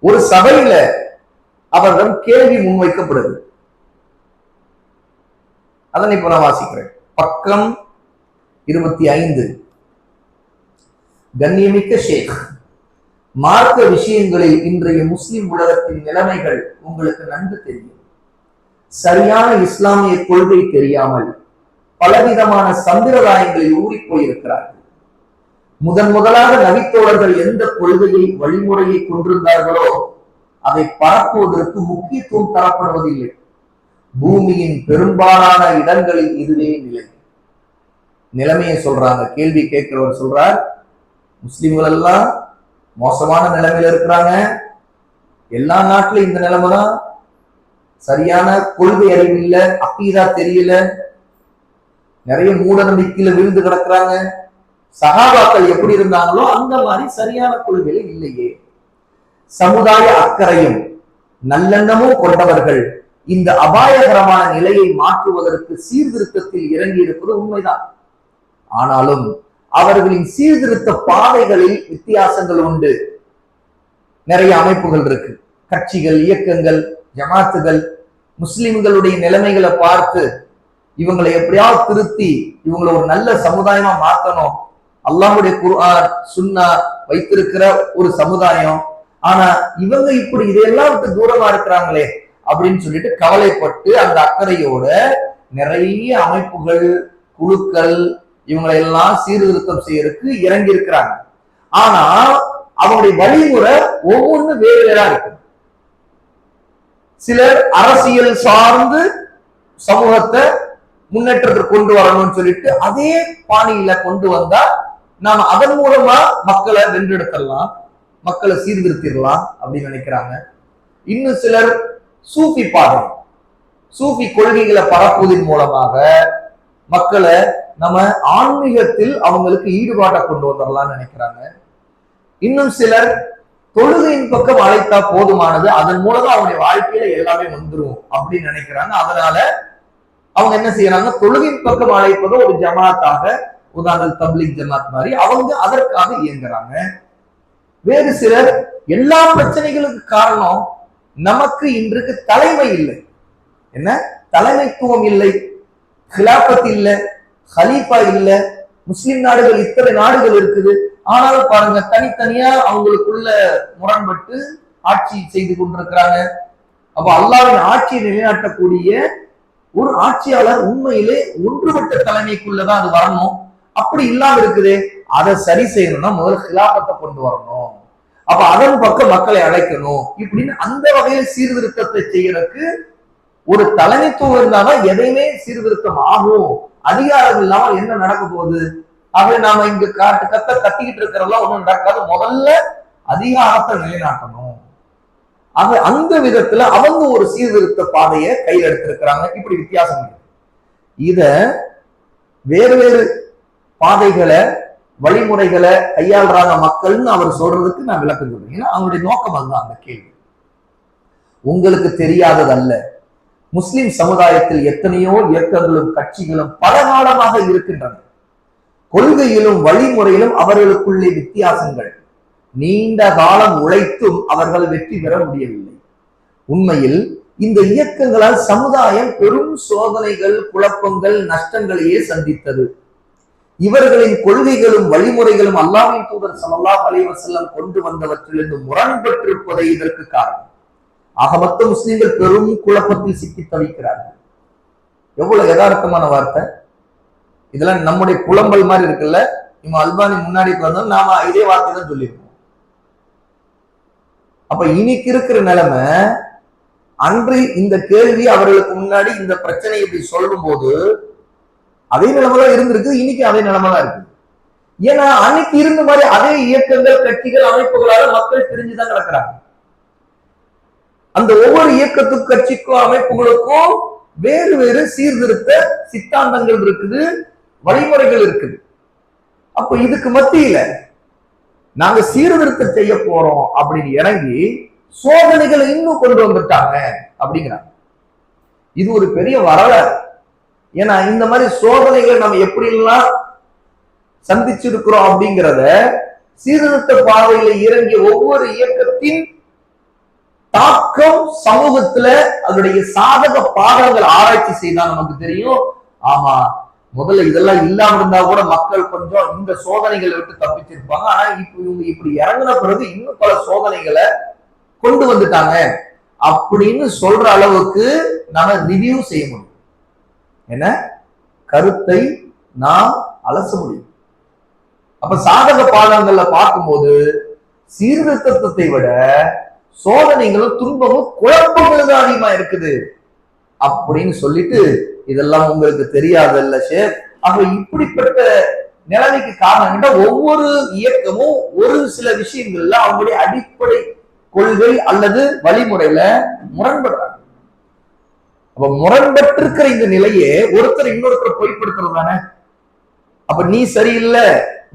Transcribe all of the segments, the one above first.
ஒரு சபையில அவரிடம் கேள்வி முன்வைக்கப்படுது. அதனை இப்ப நான் வாசிக்கிறேன். பக்கம் இருபத்தி ஐந்து. கண்ணியமிக்க ஷேக் மார்க்க விஷயங்களில் இன்றைய முஸ்லிம் உலகத்தின் நிலைமைகள் உங்களுக்கு நன்கு தெரியும். சரியான இஸ்லாமிய கொள்கை தெரியாமல் பலவிதமான சம்பிரதாயங்களில் ஊறி போயிருக்கிறார்கள். முதன் முதலாக நபித்தோழர்கள் எந்த கொள்கையை வழிமுறையை கொண்டிருந்தார்களோ அதை பரப்புவதற்கு முக்கியத்துவம் தரப்படுவதில்லை. பூமியின் பெரும்பாலான இடங்களில் இதுவே நிலை. நிலைமையை சொல்றாங்க. கேள்வி கேட்கிறவர் சொல்றார் முஸ்லிம்கள் எல்லாம் மோசமான நிலைமையில இருக்கிறாங்க. எல்லா நாட்டிலும் இந்த நிலைமை தான். சரியான கொள்கை அறிவு இல்லை அப்பீதா தெரியல. நிறைய மூட நம்பிக்கையில விழுந்து கிடக்குறாங்க. சகாபாக்கள் எப்படி இருந்தாங்களோ அந்த மாதிரி சரியான கொள்கையில இல்லையே. சமுதாய அக்கறையும் நல்லெண்ணமும் கொண்டவர்கள் இந்த அபாயகரமான நிலையை மாற்றுவதற்கு சீர்திருத்தத்தில் இறங்கி இருப்பது உண்மைதான். ஆனாலும் அவர்களின் சீர்திருத்த பாதைகளில் வித்தியாசங்கள் உண்டு. நிறைய அமைப்புகள் இருக்கு. கட்சிகள் இயக்கங்கள் ஜமாத்துகள் முஸ்லிம்களுடைய நிலைமைகளை பார்த்து இவங்களை எப்படியாவது திருத்தி இவங்களை ஒரு நல்ல சமுதாயமா மாத்தணும். அல்லாஹுடைய குர்ஆன் சுன்னா வைத்திருக்கிற ஒரு சமுதாயம். ஆனா இவங்க இப்படி இதையெல்லாம் விட்டு தூரமா இருக்கிறாங்களே அப்படின்னு சொல்லிட்டு கவலைப்பட்டு அந்த அக்கறையோட நிறைய அமைப்புகள் குழுக்கள் இவங்களை எல்லாம் சீர்திருத்தம் செய்யறதுக்கு இறங்கி இருக்கிறாங்க ஆனா அவங்களுடைய வழிமுறை ஒவ்வொன்று வேறு வேறா இருக்கு. சிலர் அரசியல் சார்ந்து சமூகத்தை முன்னேற்றத்திற்கு கொண்டு வரணும்னு சொல்லிட்டு அதே பாணியில கொண்டு வந்தா நாம அதன் மூலமா மக்களை வென்றெடுத்துடலாம் மக்களை சீர்திருத்திடலாம் அப்படின்னு நினைக்கிறாங்க. இன்னும் சிலர் சூஃபி பாதை சூஃபி கொள்கைகளை பரப்புவதன் மூலமாக மக்களை நம்ம ஆன்மீகத்தில் அவங்களுக்கு ஈடுபாட்டை கொண்டு வந்துடலாம்னு நினைக்கிறாங்க. இன்னும் சிலர் தொழுகையின் பக்கம் அழைத்தா போதுமானது அதன் மூலமா அவனுடைய வாழ்க்கையில எல்லாமே வந்துரும் அப்படின்னு நினைக்கிறாங்க. அதனால அவங்க என்ன செய்யறாங்க? தொழுகையின் பக்கம் அழைப்பதை ஒரு ஜமாத்தாக உதாரணம் தப்லிக் ஜமாத் மாதிரி அவங்க அதற்காக இயங்குறாங்க. வேறு சிலர் எல்லா பிரச்சனைகளுக்கு காரணம் நமக்கு இன்றைக்கு தலைமை இல்லை. என்ன? தலைமைத்துவம் இல்லை கிலாபத் இல்லை ஹலீஃபா இல்லை முஸ்லிம் நாடுகள் இத்தனை நாடுகள் இருக்குது. ஆனாலும் பாருங்க தனித்தனியா அவங்களுக்குள்ள முரண்பட்டு ஆட்சி செய்து கொண்டிருக்கிறாங்க. அப்ப அல்லாவின் ஆட்சியை நிலைநாட்டக்கூடிய ஒரு ஆட்சியாளர் உண்மையிலே ஒன்றுபட்ட தலைமைக்குள்ளதான் அது வரணும். அப்படி இல்லாம இருக்குதே அதை சரி செய்யணும்னா முதல்ல ஹிலாபத்தை கொண்டு வரணும். அப்ப அதன் பக்கம் மக்களை அழைக்கணும். இப்படின்னு அந்த வகையில் சீர்திருத்தத்தை செய்யறதுக்கு ஒரு தலைமைத்துவம் இருந்தாதான் எதையுமே சீர்திருத்தம் ஆகும். அதிகாரம் இல்லாமல் என்ன நடக்க போகுது? ஆகவே நாம இங்க காட்டு கத்த கத்திக்கிட்டு இருக்கிறதெல்லாம் ஒண்ணும் நடக்காது. முதல்ல அதிகாரத்தை நிலைநாட்டணும். ஆக அந்த விதத்துல அவங்க ஒரு சீர்திருத்த பாதையை கையில் எடுத்திருக்கிறாங்க. இப்படி வித்தியாசம் இருக்கு. இத வேறு வேறு பாதைகளை வழிமுறைகளை கையாளுறாங்க மக்கள்னு அவர் சொல்றதுக்கு நான் விளக்கம் சொல்றேன். ஏன்னா அவங்களுடைய நோக்கம் அதுதான் அந்த கேள்வி. உங்களுக்கு தெரியாதது அல்ல. முஸ்லிம் சமுதாயத்தில் எத்தனையோ இயக்கங்களும் கட்சிகளும் பல காலமாக இருக்கின்றன. கொள்கையிலும் வழிமுறையிலும் அவர்களுக்குள்ளே வித்தியாசங்கள். நீண்ட காலம் உழைத்தும் அவர்கள் வெற்றி பெற முடியவில்லை. உண்மையில் இந்த இயக்கங்களால் சமுதாயம் பெரும் சோதனைகள் குழப்பங்கள் நஷ்டங்களையே சந்தித்தது. இவர்களின் கொள்கைகளும் வழிமுறைகளும் அல்லாஹ்வின் தூதர் சல்லாஹ் அலைவசல்லம் கொண்டு வந்தவற்றிலிருந்து முரண்பட்டிருப்பதை இதற்கு காரணம். ஆக மொத்த முஸ்லிம்கள் பெரும் குழப்பத்தில் சிக்கி தவிக்கிறார்கள். எவ்வளவு யதார்த்தமான வார்த்தை. இதெல்லாம் நம்முடைய புலம்பல் மாதிரி இருக்குல்ல? இவன் அல்பானி முன்னாடி வந்தோம் நாம இதே வார்த்தை தான் சொல்லியிருக்கோம். அப்ப இன்னைக்கு இருக்கிற நிலைமை அன்று இந்த கேள்வி அவர்களுக்கு முன்னாடி இந்த பிரச்சனை இப்படி சொல்லும் போது அதே நிலைமை தான் இருந்திருக்கு. இன்னைக்கு அதே நிலைமை தான் இருக்கு. ஏன்னா அன்னைக்கு இருந்த மாதிரி அதே இயக்கங்கள் கட்சிகள் அமைப்புகளால மக்கள் பிரிஞ்சுதான் கிடக்குறாங்க. அந்த ஒவ்வொரு இயக்கத்துக்கும் கட்சிக்கும் அமைப்புகளுக்கும் வேறு வேறு சீர்திருத்த சித்தாந்தங்கள் இருக்குது வழிமுறைகள் இருக்குது. அப்ப இதுக்கு மத்தியில நாங்க சீர்திருத்தம் செய்ய போறோம் அப்படின்னு இறங்கி சோதனைகளை இன்னும் கொண்டு வந்துட்டாங்க அப்படிங்கிறாங்க. இது ஒரு பெரிய வரலாறு. ஏன்னா இந்த மாதிரி சோதனைகளை நம்ம எப்படி எல்லாம் சந்திச்சிருக்கிறோம் அப்படிங்கிறத சீர்திருத்த பாதையில இறங்கிய ஒவ்வொரு இயக்கத்தின் தாக்கம் சமூகத்துல அதனுடைய சாதக பாகங்கள் ஆராய்ச்சி செய்தா நமக்கு தெரியும். ஆமா முதல்ல இதெல்லாம் இல்லாம இருந்தா கூட மக்கள் கொஞ்சம் இந்த சோதனைகளை விட்டு தப்பிச்சிருப்பாங்க. ஆனா இப்ப இவங்க இப்படி இறங்கின பிறகு இன்னும் பல சோதனைகளை கொண்டு வந்துட்டாங்க. அப்படின்னு சொல்ற அளவுக்கு நாம ரிவியூ செய்ய முடியும். என்ன? கருத்தை நாம் அலச முடியும். அப்ப சாதக பாதங்கள்ல பார்க்கும்போது சீர்திருத்தத்தை விட சோதனைகளும் துன்பமும் குழப்பங்களும் தான் அதிகமா இருக்குது. அப்படின்னு சொல்லிட்டு இதெல்லாம் உங்களுக்கு தெரியாதல்ல ஷேர் ஆக இப்படிப்பட்ட நிலைமைக்கு காரணம் ஒவ்வொரு இயக்கமும் ஒரு சில விஷயங்கள்ல அவங்களுடைய அடிப்படை கொள்கை அல்லது வழிமுறையில முரண்படுறாங்க. அப்ப முரண்பட்டிருக்கிற இந்த நிலையே ஒருத்தர் இன்னொருத்தர் பொய்ப்படுத்துறது தானே அப்ப நீ சரியில்லை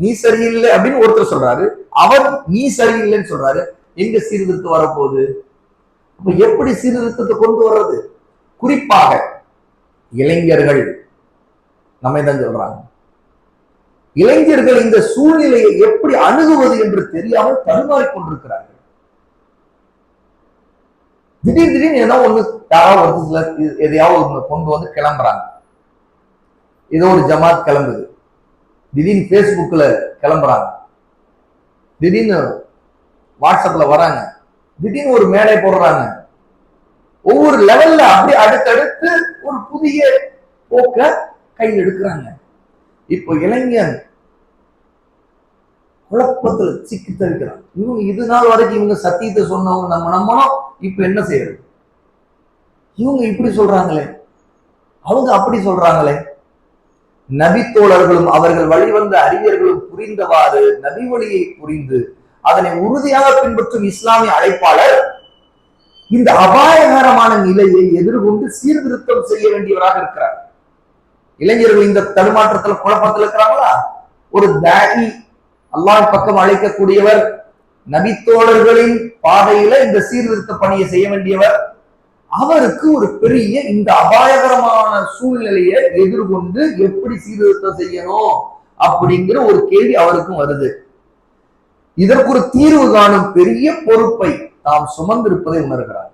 நீ சரியில்லை அப்படின்னு ஒருத்தர் சொல்றாரு. அவர் நீ சரியில்லைன்னு சொல்றாரு. எங்க சீர்திருத்தம் வரப்போகுது? அப்ப எப்படி சீர்திருத்தத்தை கொண்டு வர்றது? குறிப்பாக இளைஞர்கள் நம்ம தான் சொல்றாங்க. இளைஞர்கள் இந்த சூழ்நிலையை எப்படி அணுகுவது என்று தெரியாமல் தடுமாறிக் கொண்டிருக்கிறார்கள் திடீர் திடீர்னு ஏதோ ஒண்ணு யாராவது ஒரு சில எதையாவது ஒன்று கொண்டு வந்து கிளம்புறாங்க. ஏதோ ஒரு ஜமாத் கிளம்புது. திடீர்னு ஃபேஸ்புக்கில் கிளம்புறாங்க. திடீர்னு வாட்ஸ்அப்ல வராங்க. திடீர்னு ஒரு மேடை போடுறாங்க. ஒவ்வொரு லெவல்ல அப்படி அடுத்தடுத்து ஒரு புதிய போக்க கையில் எடுக்கிறாங்க. இப்போ இளைஞன் குழப்பத்துல சிக்கி தவிக்கிறான். இவங்க இது நாள் வரைக்கும் இவங்க சத்தியத்தை சொன்னவங்க நம்ம நம்மளும் இப்போ என்ன செய்யறது? இவங்க இப்படி சொல்றாங்களே? அவங்க அப்படி சொல்றாங்களே? நபித்தோழர்களும் அவர்கள் வழிவந்த அறிஞர்களும் புரிந்தவாறு நபி வழியை புரிந்து அதனை உறுதியாக பின்பற்றும் இஸ்லாமிய அழைப்பாளர் இந்த அபாயகரமான நிலையை எதிர்கொண்டு சீர்திருத்தம் செய்ய வேண்டியவராக இருக்கிறார். இளைஞர்கள் இந்த தடுமாற்றத்துல குழப்பத்தில் இருக்கிறாங்களா? ஒரு தாயி அல்லாஹ் பக்கம் அழைக்கக்கூடியவர் நபித்தோழர்களின் பாதையில இந்த சீர்திருத்த பணியை செய்ய வேண்டியவர் அவருக்கு ஒரு பெரிய இந்த அபாயகரமான சூழ்நிலையை எதிர்கொண்டு எப்படி சீர்திருத்தம் செய்யணும் அப்படிங்கிற ஒரு கேள்வி அவருக்கும் வருது. இதற்கு ஒரு தீர்வு காணும் பெரிய பொறுப்பை தாம் சுமந்திருப்பதை உணர்கிறார்.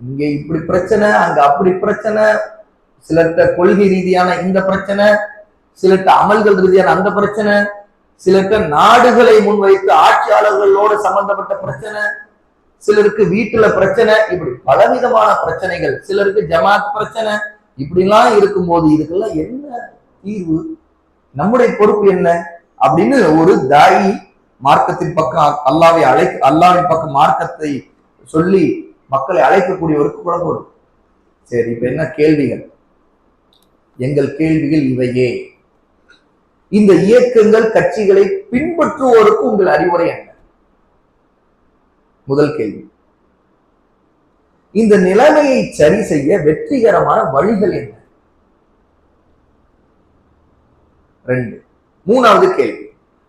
இங்க இப்படி பிரச்சனை அங்க அப்படி பிரச்சனை சிலர்கிட்ட கொள்கை ரீதியான இந்த பிரச்சனை சிலர்கிட்ட அமல்கள் ரீதியான அந்த பிரச்சனை சிலருக்கு நாடுகளை முன்வைத்து ஆட்சியாளர்களோடு சம்பந்தப்பட்ட பிரச்சனை சிலருக்கு வீட்டுல பிரச்சனை இப்படி பலவிதமான பிரச்சனைகள் சிலருக்கு ஜமாத் பிரச்சனை இப்படிலாம் இருக்கும்போது இதுக்கெல்லாம் என்ன தீர்வு? நம்முடைய பொறுப்பு என்ன? அப்படின்னு ஒரு தாயி மார்க்கத்தின் பக்கம் அல்லாவை அழை அல்லாவின் பக்கம் மார்க்கத்தை சொல்லி மக்களை அழைக்கக்கூடியவருக்கு குழப்பம் வரும் சரி இப்ப என்ன கேள்விகள்? எங்கள் கேள்விகள் இவையே. இந்த இயக்கங்கள் கட்சிகளை பின்பற்றுவோருக்கு உங்கள் அறிவுரை என்ன? முதல் கேள்வி. இந்த நிலைமையை சரி செய்ய வெற்றிகரமான வழிகள் என்ன? ரெண்டு. மூணாவது கேள்வி.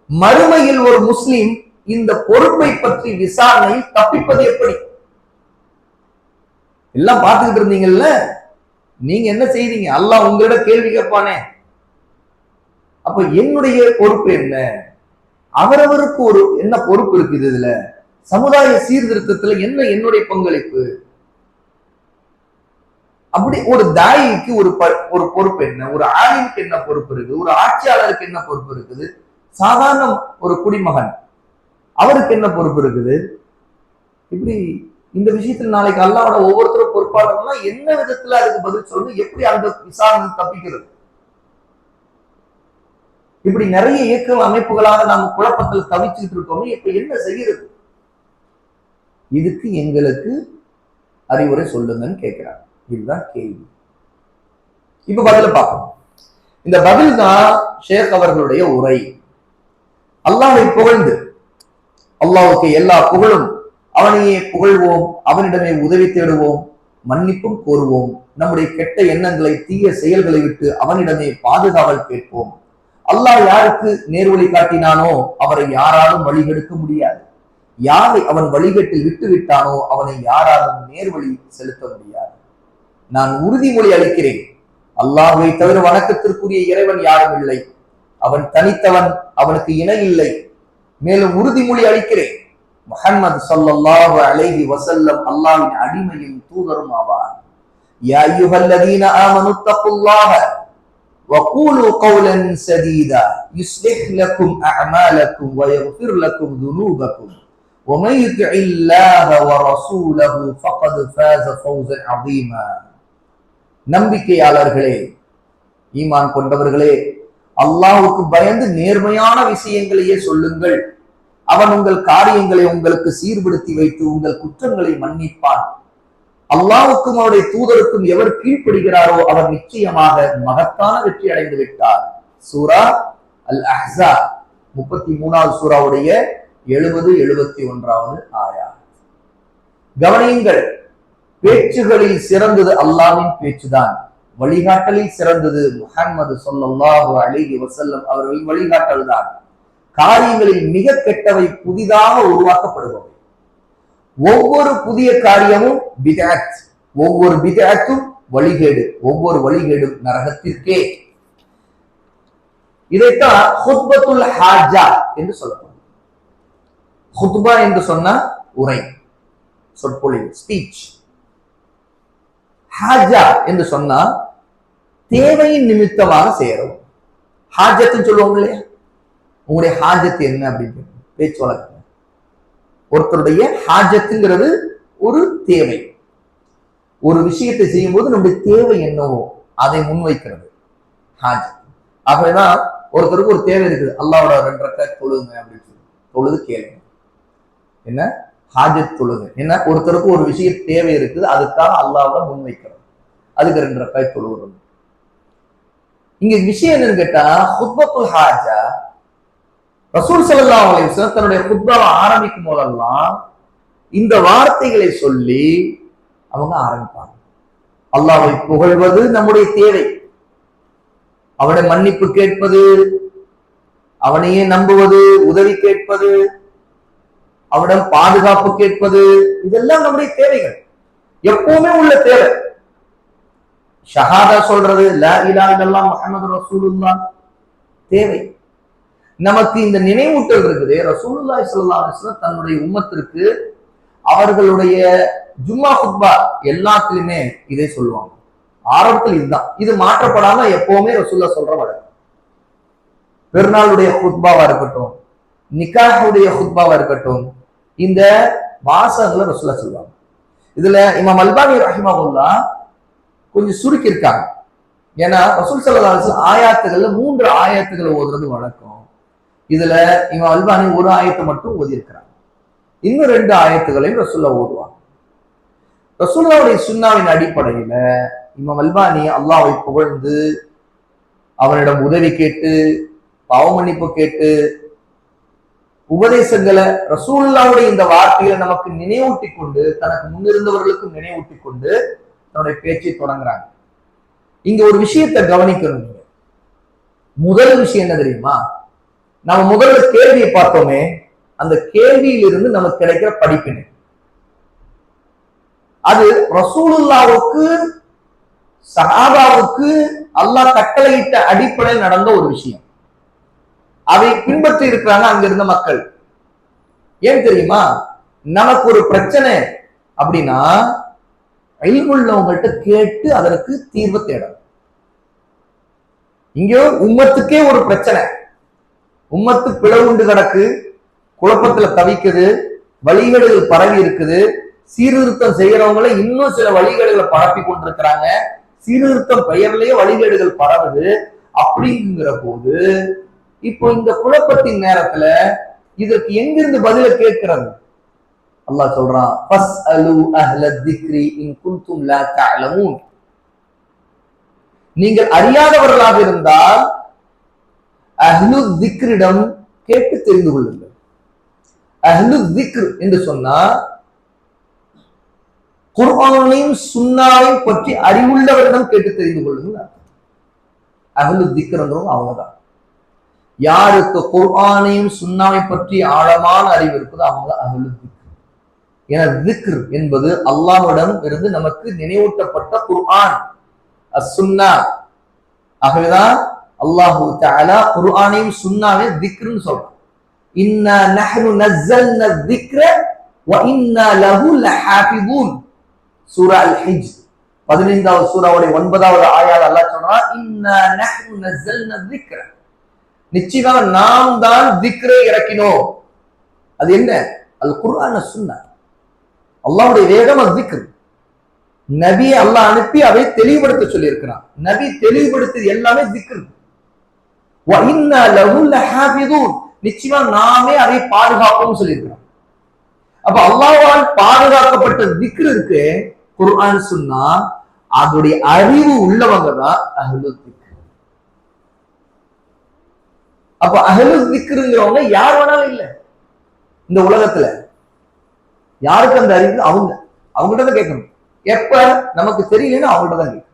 மறுமையில் ஒரு முஸ்லிம் இந்த பொறுப்பை பற்றி விசாரணையில் தப்பிப்பது எப்படி? எல்லாம் பார்த்துக்கிட்டு இருந்தீங்கல்ல? நீங்க என்ன செய்தீங்க? அல்லாஹ் உங்களிடம் கேள்வி கேட்பானே. அப்ப என்னுடைய பொறுப்பு என்ன? அவரவருக்கு ஒரு என்ன பொறுப்பு இருக்குது இதுல? சமுதாய சீர்திருத்தத்துல என்ன என்னுடைய பங்களிப்பு? அப்படி ஒரு தாயிக்கு ஒரு ஒரு பொறுப்பு என்ன? ஒரு ஆலிமுக்கு என்ன பொறுப்பு இருக்குது? ஒரு ஆட்சியாளருக்கு என்ன பொறுப்பு இருக்குது? சாதாரண ஒரு குடிமகன் அவருக்கு என்ன பொறுப்பு இருக்குது? இப்படி இந்த விஷயத்துல நாளைக்கு அல்லாவோட ஒவ்வொருத்தரும் பொறுப்பாளர்கள்னா என்ன விதத்துல அதுக்கு பதில் சொல்லணும்? எப்படி அந்த விசாரணை தப்பிக்கிறது? இப்படி நிறைய இயக்க அமைப்புகளாக நாம குழப்பத்தில் தவிச்சுட்டு இருக்கோமே இப்ப என்ன செய்யறது இதுக்கு எங்களுக்கு அறிவுரை சொல்லுங்கன்னு கேட்கிறாங்க. இதுதான் கேள்வி. இப்ப பதில பார்ப்போம். இந்த பதில் தான் ஷேக் அவர்களுடைய உரை. அல்லாவை புகழ்ந்து அல்லாவுக்கு எல்லா புகழும் அவனையே புகழ்வோம் அவனிடமே உதவி தேடுவோம் மன்னிப்பும் கோருவோம். நம்முடைய கெட்ட எண்ணங்களை தீய செயல்களை விட்டு அவனிடமே பாதுகாவல் கேட்போம். அல்லாஹ் யாருக்கு நேர்வழி காட்டினானோ அவரை யாராலும் வழிகெடுக்க முடியாது. யாரை அவன் வழிகட்டில் விட்டு விட்டானோ அவனை யாராலும் நேர்வழி செலுத்த முடியாது. நான் உறுதிமொழி அளிக்கிறேன். அல்லாஹை தவிர வணக்கத்திற்குரிய இறைவன் யாரும் இல்லை. அவன் தனித்தவன் அவனுக்கு இணை இல்லை. மேலும் உறுதிமொழி அளிக்கிறேன். முகமது சொல்லல்லாஹு அலைஹி வசல்லம் அல்லாஹ்வின் அடிமையும் தூதரும் ஆவார். யா ஐயுஹல்லதீன ஆமனு தக்குல்லாஹ وقولوا قولا سديدا يصلح لكم اعمالكم ويغفر لكم ذنوبكم ومن يطع الله ورسوله فقد فاز فوزا عظيما நம்பிக்கையாளர்களே ஈமான் கொண்டவர்களே அல்லாஹ்வுக்கு பயந்து நேர்மையான விஷயங்களையே சொல்லுங்கள் அவன் உங்கள் காரியங்களை உங்களுக்கு சீர்படுத்தி வைத்து உங்கள் குற்றங்களை மன்னிப்பான் அல்லாவுக்கும் அவருடைய தூதருக்கும் எவர் கீழ்ப்படுகிறாரோ அவர் நிச்சயமாக மகத்தான வெற்றி அடைந்து விட்டார். சூரா அல் அஹா முப்பத்தி மூணாவது சூறாவுடைய எழுபது எழுபத்தி ஒன்றாவது ஆயா. கவனியுங்கள் பேச்சுகளில் சிறந்தது அல்லாவின் பேச்சுதான். வழிகாட்டலில் சிறந்தது முஹம்மது சொல்லல்லாஹு அலிஹி வசல்லம் அவர்களின் வழிகாட்டல் தான் காரியங்களில் மிக கெட்டவை புதிதாக உருவாக்கப்படுபவை. ஒவ்வொரு புதிய காரியமும் பிதாத் ஒவ்வொரு பிதாத்தும் வழிகேடு. ஒவ்வொரு வழிகேடும் நரகத்திற்கே. இதைத்தான் ஹுத்பத்துல் ஹாஜா என்று சொல்லப்படும். ஹுத்பா என்று சொன்னா உரை சொற்பொழிவு ஸ்பீச் ஹாஜா என்று சொன்னா தேவையின் நிமித்தமாக செய்யறோம். ஹாஜத்துன்னு சொல்லுவோம் இல்லையா? உங்களுடைய ஹாஜத் என்ன அப்படின்னு பேச்சு வழக்கு. ஒருத்தருடைய ஹாஜத்துங்கிறது ஒரு தேவை. ஒரு விஷயத்தை செய்யும்போது நம்முடைய தேவை என்னவோ அதை முன்வைக்கிறது. ஹாஜத் ஆகவேதான் ஒருத்தருக்கு ஒரு தேவை இருக்குது. அல்லாவோட ரெண்டு ரக்க தொழுங்க அப்படின்னு சொல்லி. தொழுது கேளுங்க. என்ன? ஹாஜத் தொழுங்க என்ன? ஒருத்தருக்கு ஒரு விஷய தேவை இருக்குது. அதுக்காக அல்லாவோட முன்வைக்கிறது. அதுக்கு ரெண்டு ரக்காய் தொழுகிறது இங்க விஷயம் என்னன்னு கேட்டா ஹுத்பத்துல் ஹாஜா ரசூல் சல்லா அலைவசம் தன்னுடைய குத்பாவை ஆரம்பிக்கும் போதெல்லாம் இந்த வார்த்தைகளை சொல்லி அவங்க ஆரம்பிப்பாங்க. அல்லாவை புகழ்வது நம்முடைய தேவை. அவனை மன்னிப்பு கேட்பது அவனையே நம்புவது உதவி கேட்பது அவனிடம் பாதுகாப்பு கேட்பது இதெல்லாம் நம்முடைய தேவைகள். எப்பவுமே உள்ள தேவை. ஷஹாதா சொல்றது ல இலா இல்லல்லாஹ் முஹம்மது ரசூலுல்லாஹ். தேவை. நமக்கு இந்த நினைவூட்டல் இருக்குது. ரசூலுல்லாய் சல்லா அலைஹி தன்னுடைய உம்மத்திற்கு அவர்களுடைய ஜும்மா ஃபுட்பா எல்லாத்துலயுமே இதை சொல்லுவாங்க. ஆரம்பத்தில் இதுதான். இது மாற்றப்படாம எப்பவுமே ரசூல்லா சொல்ற வழக்கம் பெருநாளுடைய குத்பாவா இருக்கட்டும் நிக்காஹுடைய ஹுத்பாவா இருக்கட்டும் இந்த வாசகங்களை ரசூல்லா சொல்லுவாங்க. இதுல இமாம் அல்பானி ரஹிமாவுல்லா கொஞ்சம் சுருக்கி இருக்காங்க ஏன்னா ரசூல் சல்லா ஆயாத்துகள்ல மூன்று ஆயாத்துகளை ஓதுறது வழக்கம். இதுல இவன் அல்வானி ஒரு ஆயத்தை மட்டும் ஓதியிருக்கிறான். இன்னும் ரெண்டு ஆயத்துகளையும் ரசுல்லா ஓதுவாங்க ரசுல்லாவுடைய சுண்ணாவின் அடிப்படையில இமாம் அல்பானி அல்லாவை புகழ்ந்து அவனிடம் உதவி கேட்டு பாவ மன்னிப்பு கேட்டு உபதேசங்களை ரசூல்லாவுடைய இந்த வார்த்தையில நமக்கு நினைவூட்டி கொண்டு தனக்கு முன்னிருந்தவர்களுக்கும் நினைவூட்டி கொண்டு தன்னுடைய பேச்சை தொடங்குறாங்க. இங்க ஒரு விஷயத்தை கவனிக்கணும் முதல் விஷயம் என்ன தெரியுமா? நம்ம முதல்ல கேள்வியை பார்த்தோமே அந்த கேள்வியிலிருந்து நமக்கு கிடைக்கிற படிப்பினை. அது ரசூலுல்லாவுக்கு சஹாபாவுக்கு அல்லாஹ் கட்டளையிட்ட அடிப்படையில் நடந்த ஒரு விஷயம். அதை பின்பற்றி இருக்கிறாங்க அங்க இருந்த மக்கள். ஏன் தெரியுமா? நமக்கு ஒரு பிரச்சனை அப்படின்னா உள்ளவங்கள்ட்ட கேட்டு அதற்கு தீர்வு தேடணும். இங்க உம்மத்துக்கே ஒரு பிரச்சனை. உம்மத்து பிளவுண்டு கிடக்கு. குழப்பத்துல தவிக்குது. வழிகேடுகள் பரவி இருக்குது. சீர்திருத்தம் செய்யறவங்கள இன்னும் சில வழிகேடுகளை பரப்பி கொண்டிருக்கிறாங்க. சீர்திருத்தம் பெயர்லயே வழிகேடுகள் பரவுது. அப்படிங்கிற போது இப்போ இந்த குழப்பத்தின் நேரத்துல இதற்கு எங்கிருந்து பதில கேட்கிறது? அல்லாஹ் சொல்றான் ஃபஸ் அலு அஹ்ல திக்ரி இன் குன்தும் லா தஅலமூன். நீங்கள் அறியாதவர்களாக இருந்தால் அஹ்லு திக்ரிடம் கேட்டு தெரிந்து கொள்ளுங்கள். அஹ்லு திக்ர் என்று சொன்னா குர்ஆனையும் சுன்னாவையும் பற்றி அறிவுள்ளவரிடம் கேட்டு தெரிந்து கொள்ளுங்கள் அஹ்லு திக்ர்ன்றவங்க அவங்கதான். யாருக்கு குர்ஆனையும் சுன்னாவை பற்றி ஆழமான அறிவு இருக்குதோ அவங்க அகலு திக்ர். என திக்ர் என்பது அல்லாஹ்விடம் இருந்து நமக்கு நினைவூட்டப்பட்ட குர்ஆன் அசுன்னா ஆகவேதான் அல்லாஹு தாலா குர்ஆனையும் சுன்னாவே திக்ருன்னு சொல்றான். இன்ன நஹ்ரு நஸ்ஸல்னா திக்ர வ இன்னா லஹு லஹாஃபிதூன். சூரா அல் ஹிஜ் பதினைந்தாவது சூராவுடைய ஒன்பதாவது ஆயால் அல்லாஹ் சொல்றான் இன்ன நஹ்ரு நஸ்ஸல்னா திக்ர. நிச்சயமாக நாம் தான் திக்ரை இறக்கினோம். அது என்ன? அல் குர்ஆன சுன்னா. அல்லாஹ்வுடைய வேகம் அது திக்ரு. நபியை அல்லாஹ் அனுப்பி அதை தெளிவுபடுத்த சொல்லியிருக்கிறான். நபி தெளிவுபடுத்தியது எல்லாமே திக்ரு. நிச்சயமா நாமே அதை பாதுகாப்போம் சொல்லியிருக்கிறோம். அப்ப அல்லாவால் பாதுகாக்கப்பட்ட திக்ரு இருக்கு. குர்ஆன் சொன்னா அதோடைய அறிவு உள்ளவங்க தான் அஹ்லு அப்ப அஹ்லு திக்ருங்கிறவங்க யார் வேணாலும் இல்லை. இந்த உலகத்துல யாருக்கு அந்த அறிவு? அவங்க. அவங்கள்ட்ட தான் கேட்கணும். எப்ப? நமக்கு தெரியலன்னு அவங்கள்ட்ட தான் கேட்கணும்.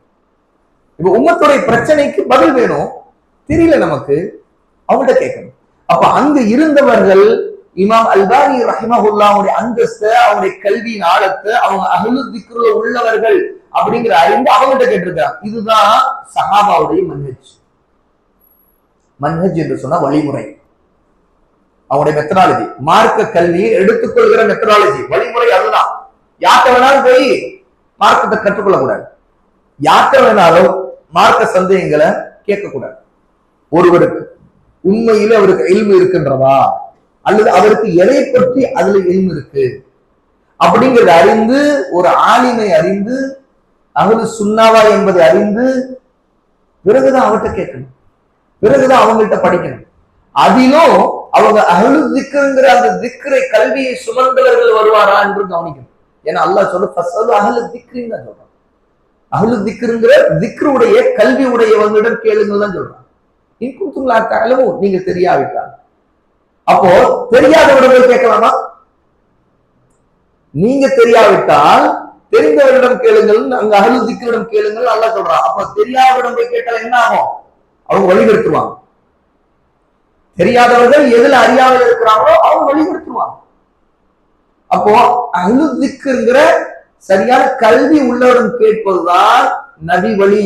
இப்ப உம்மத்துடைய பிரச்சனைக்கு பதில் வேணும். தெரியல நமக்கு. அவங்கள்ட்ட கேட்கணும். அப்ப அங்க இருந்தவர்கள் இமாம் அல்பானி ரஹிமஹுல்லாவுடைய அந்தஸ்து அவங்களுடைய கல்வியின் ஆழத்தை அவங்க அகலு திக்ருல உள்ளவர்கள் அப்படிங்கிற அறிந்து அவங்கள்ட்ட கேட்டிருக்கிறாங்க. இதுதான் சஹாபாவுடைய மன்ஹஜ். மன்ஹஜ் என்று சொன்னா வழிமுறை. அவனுடைய மெத்தனாலஜி மார்க்க கல்வியை எடுத்துக்கொள்கிற மெத்தனாலஜி வழிமுறை அதுதான். யார்கிட்ட வேணாலும் போய் மார்க்கத்தை கற்றுக்கொள்ளக்கூடாது. யார்கிட்ட வேணாலும் மார்க்க சந்தேகங்களை கேட்கக்கூடாது. ஒருவருக்கு உண்மையில அவருக்கு எல்மு இருக்கின்றதா? அல்லது அவருக்கு எதை பற்றி அதுல எல்மு இருக்கு? அப்படிங்கிறத அறிந்து ஒரு ஆலிமை அறிந்து அகலு சுண்ணாவா என்பதை அறிந்து பிறகுதான் அவர்கிட்ட கேட்கணும். பிறகுதான் அவங்கள்ட்ட படிக்கணும். அதிலும் அவங்க அகலு திக்குங்கிற அந்த திக்கரை கல்வியை சுமந்தவர்கள் வருவாரா என்று கவனிக்கணும். ஏன்னா அல்லாஹ் சொல்ல ஃபஸ்ட் அகலு திக்ரின்னு தான் சொல்றான். அகலு திக்ருங்கிற திக்ருடைய கல்வி உடையவங்களிடம் கேளுங்கள் தான் சொல்றான். இன்குத்துங்களா நீங்க தெரியாவிட்டால். அப்போ தெரியாதவர்கள் கேட்கலாமா நீங்க தெரியாவிட்டால் தெரிந்தவரிடம் கேளுங்கள் அங்க அகலு திக்கரிடம் கேளுங்கள் நல்லா சொல்றான் அப்ப தெரியாதவரிடம் போய் கேட்டால் என்ன ஆகும்? அவங்க வழிபடுத்துவாங்க தெரியாதவர்கள் எதுல அறியாமல் இருக்கிறாங்களோ அவங்க வழிபடுத்துவாங்க அப்போ அகலுதிக்குங்கிற சரியான கல்வி உள்ளவரிடம் கேட்பதுதான் நபி வழி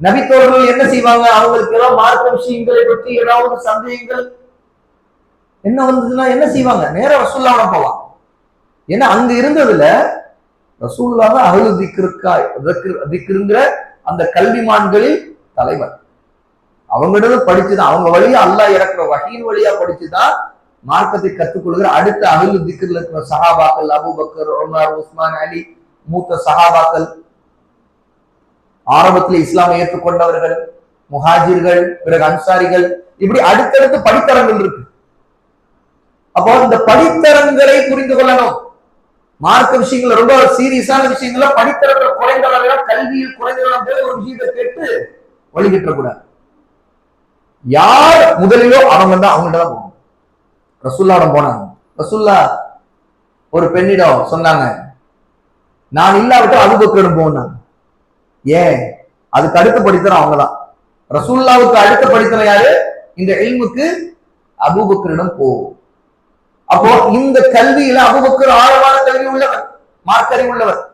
நபித்தோர்கள் என்ன செய்வாங்க? அவங்களுக்கு ஏதாவது மார்க்க விஷயங்களை பற்றி ஏதாவது சந்தேகங்கள்? என்ன வந்ததுன்னா என்ன செய்வாங்க? நேர ரசூல்லாவோட போவான் ஏன்னா அங்க இருந்ததுல ரசூல்லா தான் அகலு திக்கிருக்கா திக்கிருங்கிற அந்த கல்விமான்களில் தலைவர். அவங்களிடம் படிச்சுதான். அவங்க வழியா அல்லா இறக்குற வகையின் வழியா படிச்சுதான் மார்க்கத்தை கற்றுக்கொள்கிற அடுத்த அகலு திக்கிரில் இருக்கிற சஹாபாக்கள் அபுபக்கர் உமர் உஸ்மான் அலி மூத்த சஹாபாக்கள் ஆரம்பத்தில் இஸ்லாமை ஏற்றுக்கொண்டவர்கள் முஹாஜிர்கள் பிறகு அன்சாரிகள் இப்படி அடுத்தடுத்து படித்தரங்கள் இருக்கு. அப்போ இந்த படித்தரங்களை புரிந்து கொள்ளணும். மார்க்க விஷயங்கள் ரொம்ப சீரியஸான விஷயங்கள படித்தரங்கள் குறைந்தவர்கள் கல்வியில் குறைந்தவர்கள் ஒரு விஷயத்தை கேட்டு வழிகிட்ட கூடாது. யார் முதலிலோ அவங்க தான் அவங்கள்ட்ட தான் போகணும். ரசுல்லாவிடம் போனாங்க. ரசுல்லா ஒரு பெண்ணிடம் சொன்னாங்க நான் இல்லாவிட்டால் அபுபக்கரிடம் போனாங்க ஏன்? அதுக்கு அடுத்து படித்தன அவங்கதான். ரசூல்லாவுக்கு அடுத்த படித்தன யாரு? இந்த எல்முக்கு அபுபக்கரிடம் போ அப்போ இந்த கல்வியில அபுபக்கர் ஆழமான கல்வி உள்ளவர் மார்க்கறி உள்ளவர்.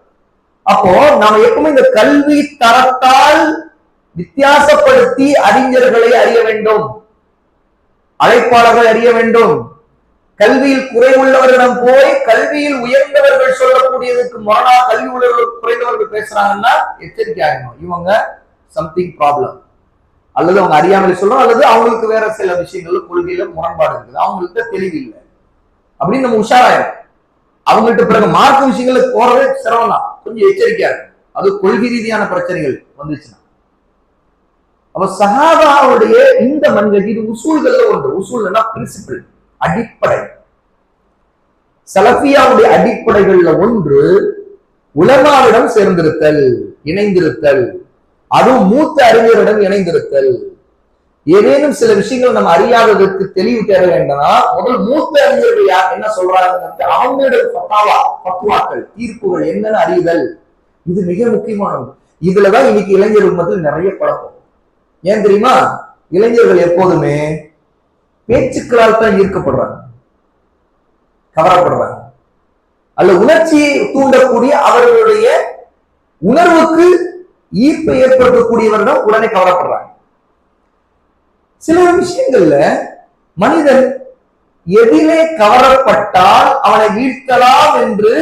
அப்போ நாம எப்பவுமே இந்த கல்வி தரத்தால் வித்தியாசப்படுத்தி அறிஞர்களை அறிய வேண்டும். அழைப்பாளர்கள் அறிய வேண்டும். கல்வியில் குறைவுள்ளவர்களிடம் போய் கல்வியில் உயர்ந்தவர்கள் சொல்லக்கூடியதுக்கு முரணா கல்வி உள்ளவர்கள் குறைந்தவர்கள் பேசுறாங்கன்னா எச்சரிக்கை ஆகணும். இவங்க சம்திங் ப்ராப்ளம் அல்லது அவங்க அறியாமல் சொல்றோம் அல்லது அவங்களுக்கு வேற சில விஷயங்கள்ல கொள்கையில முரண்பாடு இருக்குது. அவங்களுக்கு தெளிவு இல்லை அப்படின்னு நம்ம உஷாராயிரும். அவங்கள்ட்ட பிறகு மார்க் விஷயங்களுக்கு போறதே சிரமம் தான் கொஞ்சம் எச்சரிக்கையா இருக்கும் அது கொள்கை ரீதியான பிரச்சனைகள் வந்துச்சுன்னா. அப்ப சஹாபாவுடைய இந்த மன்கள் இது உசூல்கள்ல ஒன்று. உசூல்னா பிரின்சிபிள் அடிப்படை. சலஃபியாவுடைய அடிப்படைகள்ல ஒன்று உலமாவிடம் சேர்ந்திருத்தல் இணைந்திருத்தல். அதுவும் மூத்த அறிஞரிடம் இணைந்திருத்தல். ஏதேனும் சில விஷயங்கள் நம்ம அறியாததற்கு தெளிவு தேட வேண்டும்னா முதல் மூத்த அறிஞர்கள் யார் என்ன சொல்றாங்க அவங்களுடைய பத்தாவா பத்துவாக்கள் தீர்ப்புகள் என்னன்னு அறிதல்? இது மிக முக்கியமானது. இதுலதான் இன்னைக்கு இளைஞர் மத்தியில் நிறைய குழப்பம் ஏன் தெரியுமா? இளைஞர்கள் எப்போதுமே பேச்சுக்களால் தான் ஈர்க்கப்படுறாங்க. கவரப்படுறாங்க. அல்ல உணர்ச்சியை தூண்டக்கூடிய அவர்களுடைய உணர்வுக்கு ஈர்ப்பை ஏற்படுத்தக்கூடியவர்கள் உடனே கவரப்படுறாங்க. சில விஷயங்கள்ல மனிதன் எதிலே கவரப்பட்டால் அவனை வீழ்த்தலாம் என்று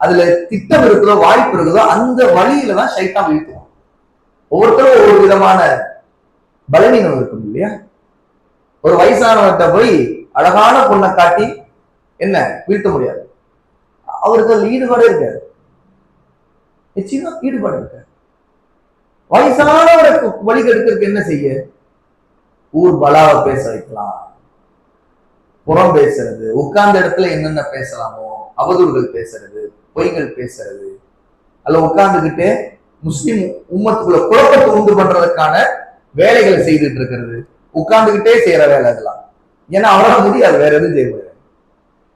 அதுல திட்டம் இருக்குதோ வாய்ப்பு இருக்குதோ அந்த வழியில தான் சைத்தான் வீழ்த்துவான். ஒவ்வொருத்தரும் ஒவ்வொரு விதமான பலவீனம் இருக்கும் இல்லையா? ஒரு வயசானவர்கிட்ட போய் அழகான பொண்ணை காட்டி என்ன வீழ்த்த முடியாது. அவருக்கு அதில் ஈடுபாடு இருக்காது. நிச்சயமா ஈடுபாடு இருக்காது. வயசானவரை வழிகெடுக்கிறதுக்கு என்ன செய்ய? ஊர் பலாவை பேச வைக்கலாம். புறம் பேசுறது உட்கார்ந்த இடத்துல என்னென்ன பேசலாமோ அவதூறுகள் பேசுறது பொய்கள் பேசுறது அல்ல உட்கார்ந்துக்கிட்டு முஸ்லிம் உம்மத்துக்குள்ள குழப்பத்தை உண்டு பண்றதுக்கான வேலைகளை செய்துட்டு இருக்கிறது. உட்கார்ந்துகிட்டே செய்யற வேலை அதெல்லாம். ஏன்னா அவரால் முடியாது வேற எதுவும் செய்ய முடியாது.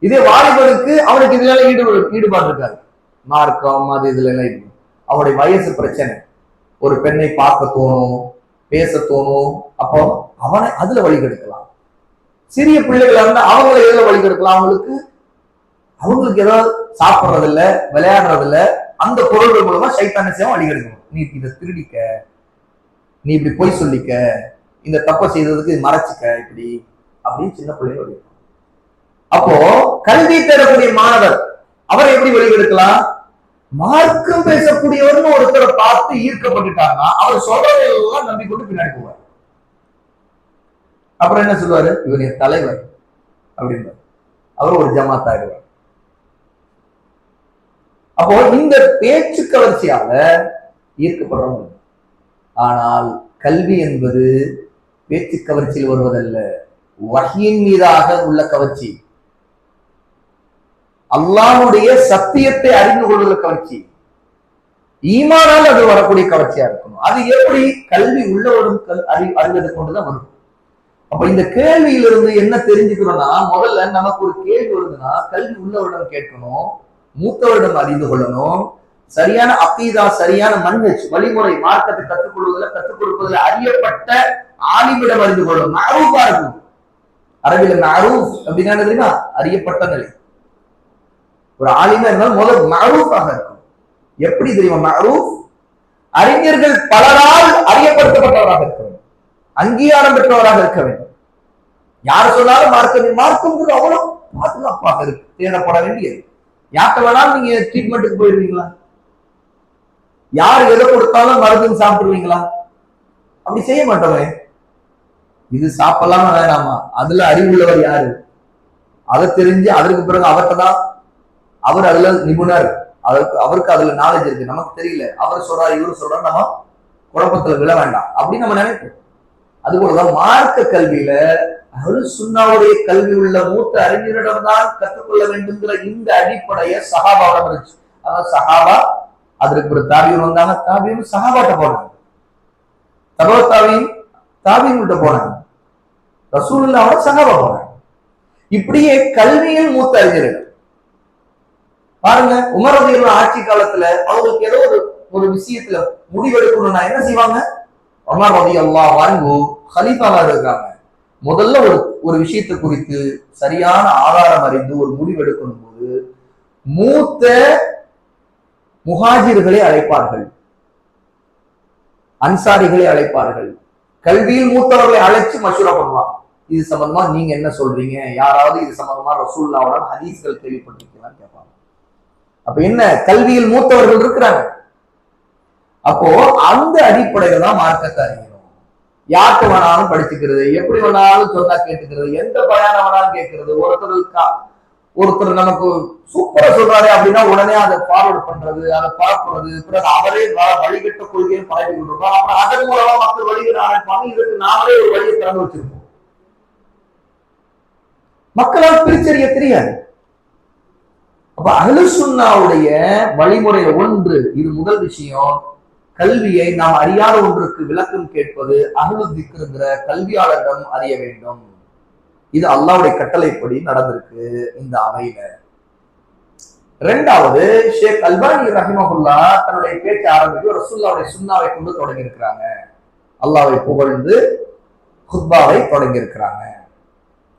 இதே வாலிபருக்கு அவனுக்கு இதுல ஈடுபாடு ஈடுபாடு இருக்காது. மார்க்கம் அது இதுல எல்லாம் ஈடுபாடு அவனுடைய வயசு பிரச்சனை. ஒரு பெண்ணை பார்க்க தோணும் பேச தோணும் அப்போ அவனை அதுல வழி கெடுக்கலாம். சிறிய பிள்ளைகளை வந்து அவங்கள எதுல வழி கெடுக்கலாம்? அவங்களுக்கு அவங்களுக்கு ஏதாவது சாப்பிட்றது இல்ல விளையாடுறது இல்ல அந்த பொருள்கள் மூலமா சைத்தான சேவம் வழி கெடுக்கணும் நீ இதை திருடிக்க நீ இப்படி பொய் சொல்லிக்க இந்த தப்பை செய்ததுக்கு மறைச்சிக்க இப்படி அப்படின்னு சின்ன பிள்ளைங்க அப்போ கல்வி பெறக்கூடிய மாணவர் அவரை எப்படி வெளியெடுக்கலாம்? மார்க்கம் பேசக்கூடியவர்னு ஒருத்தரை பார்த்து ஈர்க்கப்பட்டுட்டாங்கன்னா அவர் சொல்றதையெல்லாம் நம்பிக்கொண்டு பின்னாடி போவார். அப்புறம் என்ன சொல்லுவாரு? இவருடைய தலைவர் அப்படின்றார் அவர் ஒரு ஜமாத் அப்போ இந்த பேச்சு கவர்ச்சியால ஈர்க்கப்படுறவங்க. ஆனால் கல்வி என்பது பேச்சு கவர்ச்சியில் வருவதல்ல. வகையின் மீதாக உள்ள கவர்ச்சி. அல்லாவுடைய சத்தியத்தை அறிந்து கொள்வதில் கவர்ச்சி. ஈமானால் அது வரக்கூடிய கவர்ச்சியா இருக்கணும். அது எப்படி கல்வி உள்ளவரும் கல் அறி அறிவதை கொண்டுதான் வரும். அப்ப இந்த கேள்வியிலிருந்து என்ன தெரிஞ்சுக்கணும்னா முதல்ல நமக்கு ஒரு கேள்வி வருதுன்னா கல்வி உள்ளவரிடம் கேட்கணும் மூத்தவரிடம் அறிந்து கொள்ளணும் சரியான அக்கீதா சரியான மண்ணச் வழிமுறை மார்க்கத்தை கற்றுக் கொள்வதில் கற்றுக் கொடுப்பதில் அறியப்பட்ட ஆலிமிடம் அறிந்து கொள்ளும் மரூபா இருக்கும். அரபில மரூப் அப்படின்னா தெரியுமா? அறியப்பட்ட நிலை. ஒரு ஆலிமா இருந்தால் முதல் மரூஃபாக இருக்கும். எப்படி தெரியுமா? மரூப் அறிஞர்கள் பலரால் அறியப்படுத்தப்பட்டவராக இருக்க வேண்டும். அங்கீகாரம் பெற்றவராக இருக்க வேண்டும். யார் சொன்னாலும் மார்க்கம் மார்க்கம்ங்கிறது அவ்வளவு பாதுகாப்பாக இருக்கு. தேடப்பட வேண்டியது. யார்கிட்ட வேணாலும் நீங்க ட்ரீட்மெண்ட்டுக்கு போயிருவீங்களா? யார் எதை கொடுத்தாலும் மருந்து சாப்பிட்டுருவீங்களா அப்படி செய்ய மாட்டோமே. இது சாப்பிடலாமா வேணாமா? அதுல அறிவுள்ளவர் யாரு? அதை தெரிஞ்சு அதற்கு பிறகு அவர்கிட்ட தான் அவர் அதுல நிபுணர். அதற்கு அவருக்கு அதுல நாலேஜ் இருக்கு. நமக்கு தெரியல. அவர் சொல்றாரு இவரு சொல்றாரு நம்ம குழப்பத்துல விழ வேண்டாம். அப்படின்னு நம்ம நினைப்போம். அது போலதான் மார்க்க கல்வியில அவரு சுண்ணாவுடைய கல்வி உள்ள மூத்த அறிஞரிடம் தான் கற்றுக்கொள்ள வேண்டும்ங்கிற இந்த அடிப்படைய சகாபாவிடம் இருந்துச்சு. அதாவது சகாபா அதற்கு ஒரு தாபியம் வந்தாங்க. தாவியும் சஹாபாட்ட போனாங்க. தபோ தாவியும் தாபியங்கிட்ட போனாங்க. ரசூலுல்லாவோட சஹாபா போனாங்க. இப்படியே கல்வியில் மூத்த அறிஞர்கள். பாருங்க உமர் ஆட்சி காலத்துல அவங்களுக்கு ஏதோ ஒரு ஒரு விஷயத்துல முடிவெடுக்கணும்னா என்ன செய்வாங்க? உமர் அல்லா வாங்கு ஹலீஃபாவா இருக்காங்க. முதல்ல ஒரு ஒரு விஷயத்தை குறித்து சரியான ஆதாரம் அறிந்து ஒரு முடிவெடுக்கணும் போது மூத்த முஹாஜிர்களை அழைப்பார்கள். அன்சாரிகளை அழைப்பார்கள். கல்வியில் மூத்தவர்களை அழைச்சு மசூரா பண்ணுவாங்க இது சம்பந்தமா நீங்க என்ன சொல்றீங்க? யாராவது இது சம்பந்தமா ரசூல்லாவோட ஹதீஸ்கள் கேள்விப்பட்டிருக்கீங்களான்னு கேட்பாங்க. அப்ப என்ன? கல்வியில் மூத்தவர்கள் இருக்கிறாங்க. அப்போ அந்த அடிப்படையில தான் மார்க்கத்தை அறியணும். யார்கிட்ட வேணாலும் படிச்சுக்கிறது எப்படி வேணாலும் சொன்னா கேட்டுக்கிறது எந்த பயானம் வேணாலும் கேட்கறது ஒருத்தருக்கா ஒருத்தர் நமக்கு சூப்பரா சொல்றாரு அப்படின்னா உடனே அதை ஃபார்வர்ட் பண்றது அதை பார்க்கறது பிறகு அவரே வழிகட்ட கொள்கையை பழகி கொண்டிருக்கோம் அப்புறம் அதன் மூலமா மக்கள் வழிகிட ஆரம்பிப்பாங்க இதுக்கு நாமளே ஒரு வழியை திறந்து வச்சிருக்கோம் மக்களால் பிரிச்சறிய தெரியாது. அப்ப அஹ்லுசுன்னாவுடைய வழிமுறை ஒன்று இது முதல் விஷயம். கல்வியை நாம் அறியாத ஒன்றுக்கு விளக்கம் கேட்பது அகலு திக்ருங்கிற கல்வியாளரிடம் அறிய வேண்டும். இது அல்லாவுடைய கட்டளைப்படி நடந்திருக்கு இந்த அமையில. ரெண்டாவது ஷேக் அல்பானி ரஹிமஹுல்லா தன்னுடைய பேச்சை ஆரம்பித்து ரசூல்லாவுடைய சுண்ணாவை கொண்டு தொடங்கி இருக்கிறாங்க அல்லாவை புகழ்ந்து குத்பாவை தொடங்கி இருக்கிறாங்க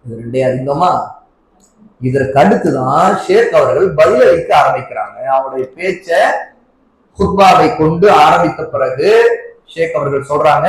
இது ரெண்டே அறிந்தோமா இதற்கு அடுத்துதான் ஷேக் அவர்கள் பதிலளிக்க ஆரம்பிக்கிறாங்க. அவருடைய பேச்ச குத்பாவை கொண்டு ஆரம்பித்த பிறகு ஷேக் அவர்கள் சொல்றாங்க